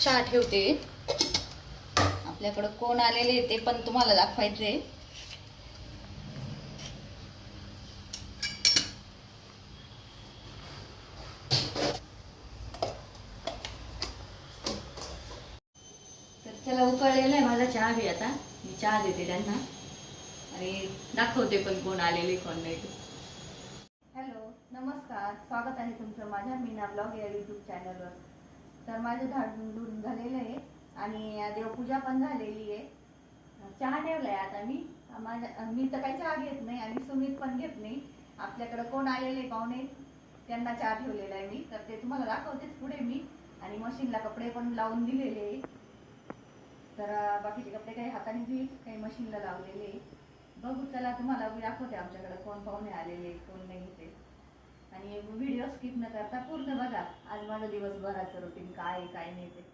चहा ठेवते. आपल्याकडं कोण आलेले ते पण तुम्हाला दाखवायचे तर चला उकळलेला आहे माझा चहा बी आता. मी चहा देते त्यांना. आणि दाखवते पण कोण आलेले कोण नाही. ते हॅलो नमस्कार. स्वागत आहे तुमचं माझ्या मीना ब्लॉग या यूट्यूब चॅनलवर तर माझं झाडून झालेलं आहे आणि देवपूजा पण झालेली आहे. चहा ठेवलाय आता मी. माझ्या मी तर काही चहा घेत नाही आणि सुमित पण घेत नाही. आपल्याकडं कोण आलेले पाहुणे? त्यांना चहा ठेवलेला आहे मी. तर ते तुम्हाला दाखवतेच पुढे मी. आणि मशीनला कपडे पण लावून दिलेले आहे. तर बाकीचे कपडे काही हाताने धुईल काही मशीनला लावलेले आहे. बघू चला तुम्हाला मी दाखवते आमच्याकडे कोण पाहुणे आलेले कोण नाही ते. आणि व्हिडिओ स्किप न करता पूर्ण बघा. आज माझं दिवसभराचं रुटीन काय आहे, काय नाही ते.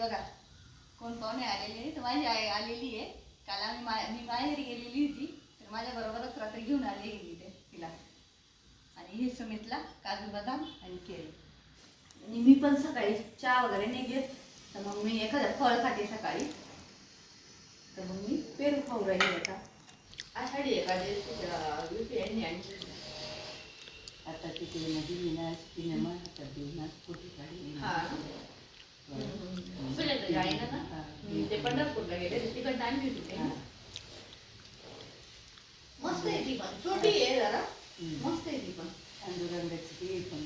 बघा कोण पाहुणे आलेले तर माझी आई आलेली आहे. काल आम्ही मा मी माहेरी गेलेली होती. तर माझ्या बरोबरच रात्री घेऊन आली आणि ही सुमितला काजू बदाम आणि केळी. आणि मी पण सकाळी चहा वगैरे नाही घेत. तर मग मी एखादं फळ खाते सकाळी. तर मग मी पेरू खाऊ राहिली आता. आषाढी यांनी आणली. आता तिकडे नदी विनाश सिनेमा आता देवनाथ कुठे काढली. हा. ते पंढरपूरला गेले तिकडनं आणली होती. मस्त आहे ती पण. छोटी आहे जरा. मस्त आहे ती पण. पांडुरंगाची ते पण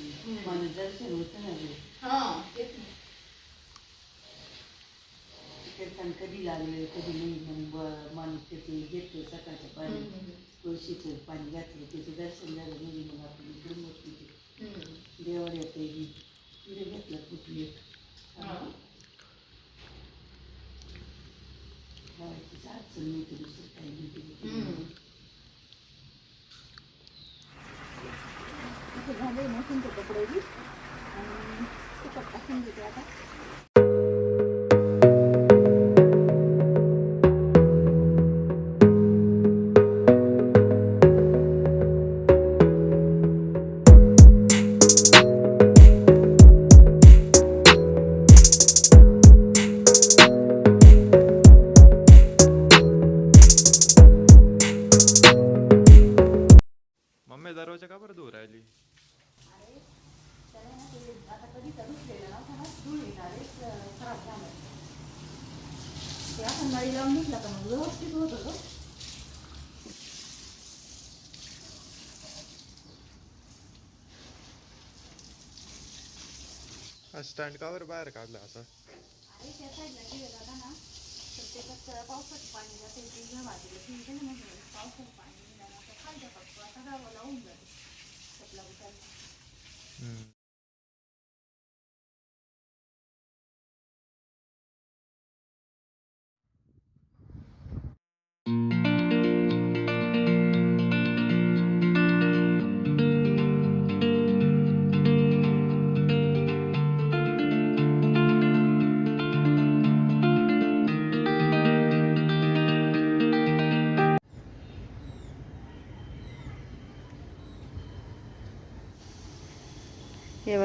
मन दर्शन होतं ना रे हा तेच ना. कीर्तन कधी लागले कधी नाही मग माणूस त्याचं घेतो सकाळच्या पाणी तुळशीचं पाणी घातलं त्याचं दर्शन झालं नाही मग आपण इकडे. देवाला येते तिथे घेतलं कुठली हा. लावायची अडचण नाही तर दुसरं काही नाही हम्म. ते. इथे झाले मशीनचे कपडे बी. आणि सुकट टाकून देते आता. ते आपण नळी लावून घेतला का मग व्यवस्थित होत होतं हा स्टँड का बरं बाहेर काढला असा अरे त्या साईडला गेलं जाता ना तर त्याच्यात पावसाचं पाणी जाते ते घ्या बाजूला ठीक आहे ना म्हणजे पावसाचं पाणी गेल्यानंतर खालच्या पाठवा सगळं लावून जाते त्यातला उचलला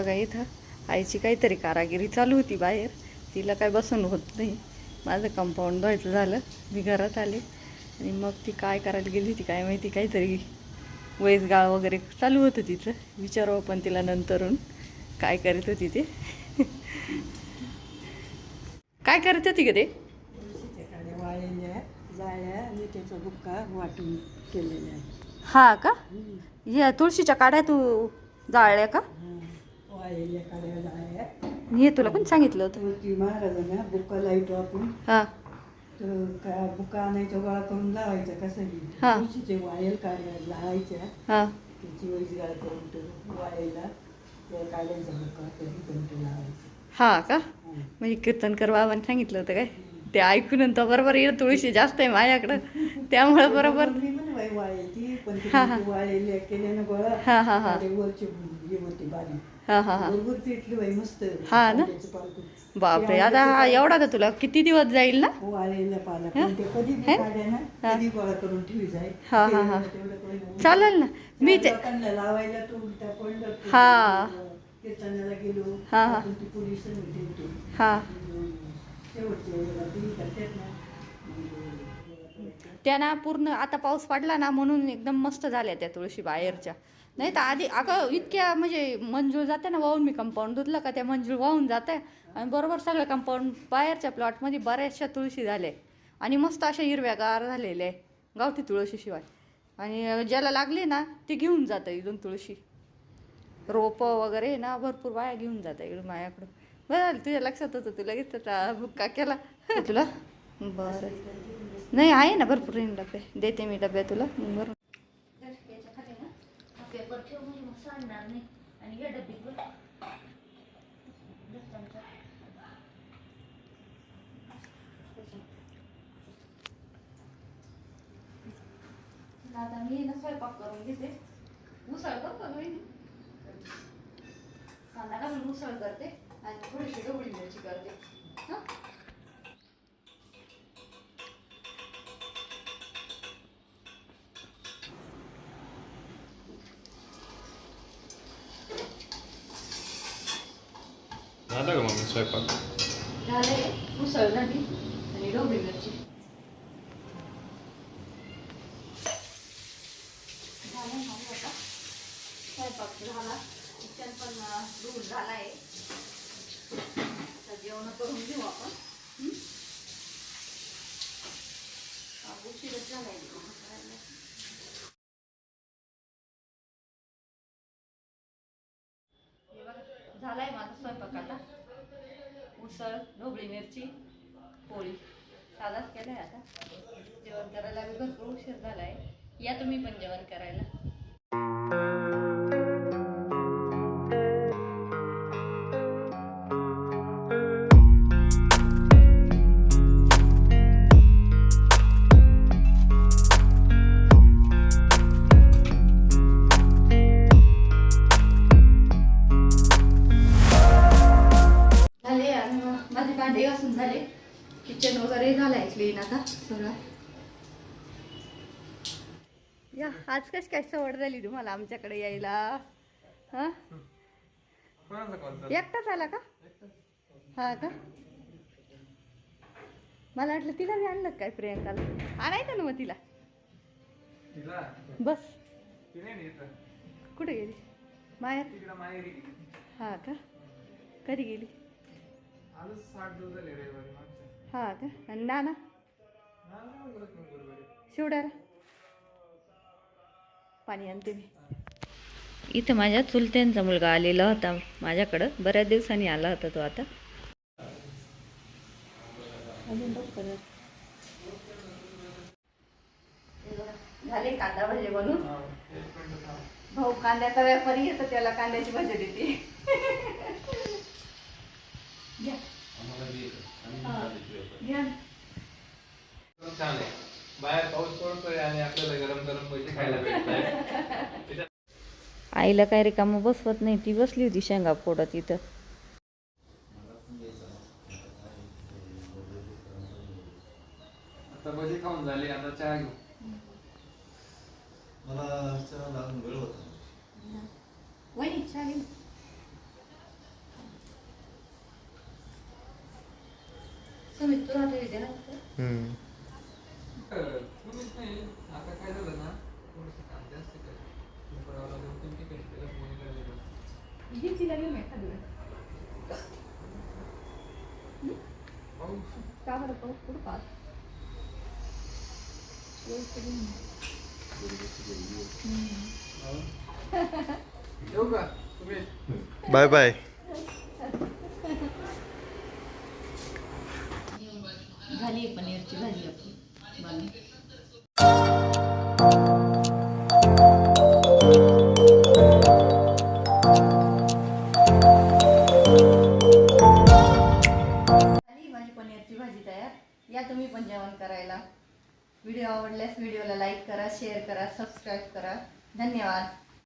बघा इथं. आईची काहीतरी कारागिरी चालू होती बाहेर. तिला काय बसून होत नाही. माझं कंपाऊंड धुवायचं झालं. मी घरात आले. आणि मग ती काय करायला गेली होती काय माहिती. काहीतरी वैसगाळ वगैरे चालू होतं तिचं. विचारू आपण तिला नंतरून. काय करत होती ते. काय करत होती का ते? वाटून केलेला आहे हा का? या तुळशीच्या काड्या तू जाळल्या का? हा, तुला पण सांगितलं होतं? तुळशी महाराजांना बुक्का लाइट वापरून हां. तर का बुक्का आणायचा गोळा करून लावायचा कसं हा. तुळशीचे वाळेल काड्या लावायच्या. हां. त्याची वैसगाळ करून तो वाळेला त्या काड्यांचा बुक्का कधी तो लावायचा हा का? हा. म्हणजे कीर्तनकर बाबांनी सांगितलं होतं काय? ते ऐकून नंतर बरोबर येणं तुळशी जास्त आहे माझ्याकडं. त्यामुळं बरोबर मी म्हणे बाई वाळेल ती. पण ती हा, हा. वाळेल केल्यानं गोळा हा, हा, हा. वरचे हे होते बारीक. हा हा हा बाई मस्त हा ना? कांद्याचं पालक. बापरे आता हा एवढा का तुला किती दिवस जाईल ना वाळलेला पालक पण ते कधी बी काढ्या ना कधी गोळा करून ठेवी जाय हा, हा, हा. तेवढं कोणी नाही. चालेल ना मी ते लोकांना लावायला तू त्या पंढरपूर हा. कीर्तनाला गेलो हा, हा. आपण ती पोलीस होती होती. हा शेवटच्या वेळेला ती करतात ना त्या ना पूर्ण आता पाऊस पडला ना म्हणून एकदम मस्त झाल्या त्या तुळशी बाहेरच्या. नाही तर आधी अगं इतक्या म्हणजे मंजूळ जाते ना वाहून मी कंपाऊंड धुतलं का त्या मंजूळ वाहून जाते. आणि बरोबर सगळं कंपाऊंड बाहेरच्या प्लॉटमध्ये बऱ्याचशा तुळशी झाल्या. आणि मस्त अशा हिरव्यागार झालेल्या आहे गावठी तुळशीशिवाय आणि ज्याला लागली ना ती घेऊन जातं इथून तुळशी. रोपं वगैरे ना भरपूर बाया घेऊन जातं इकडून माझ्याकडं बरं झालं, तुझ्या लक्षात होतं तुला लगेच त्याचा बुक्का केला. तुला? बरं. नाही आहे ना भरपूर डबे. देते मी डब्या तुला बरोबर पेपर नाही आणि आता मी ना स्वयंपाक करून घेते उसळ कर का गं कांदा घालून उसळ करते आणि थोडीशी ढोबळी मिरची करते. हां? झालं का मम्मी स्वयंपाक? झाले. उसळ झाली आणि ढोबळी मिरची. झालं माझं आता. स्वयंपाक झाला. किचन पण दूर झाला आहे आता जेवण करून घेऊ आपण. हं? हा, उशीरच झालाय जेवण करायला. हे बघा, झालाय माझा स्वयंपाक आता. उसळ ढोबळी मिरची पोळी. साधाच केलाय आता. जेवण करायला भरपूर उशीर झालाय. या तुम्ही पण जेवण करायला. या आज कशी काय सवड झाली तुम्हाला आमच्याकडे यायला? हा? एकटाच आला का? हा का? मला वाटलं तिला बी आणलं काय प्रियंकाला? आणायचं ना मग तिला. बस. कुठे गेली? माहेर? हा का? कधी गेली? हा का? आणि नाना? शिवड्याला? पाणी आणते मी. इथं माझ्या चुलत्यांचा मुलगा आलेला होता. माझ्याकडं बऱ्याच दिवसांनी आला होता तो आता. झाले कांदा भजे बनून. भाऊ कांद्याचा व्यापारी येतो त्याला कांद्याची भजी देते. घ्या. हा, बाहेर पाऊस पडतोय आणि आपल्याला गरम गरम पैसे खायला भेटत आईला काय रिकामं बसवत नाही ती बसली होती शेंगा फोडत इथं. आता भजी खाऊन झाले आता चहा घेऊ. मला चहा लागून वेळ होता वहिनी चालेल सुमित तू राहते इथे ना हम्म. कोणीच नाही आता काय झालं ना थोडंसं काम जास्त केलं पिंपळगावला दोन तीन ठिकाणी त्याला फोन केला घे तिला घेऊन एखादी वेळ. पाऊस का बरं पाऊस कुठं पास येऊ का तुम्ही बाय बाय झाली पनीरची भाजी आपली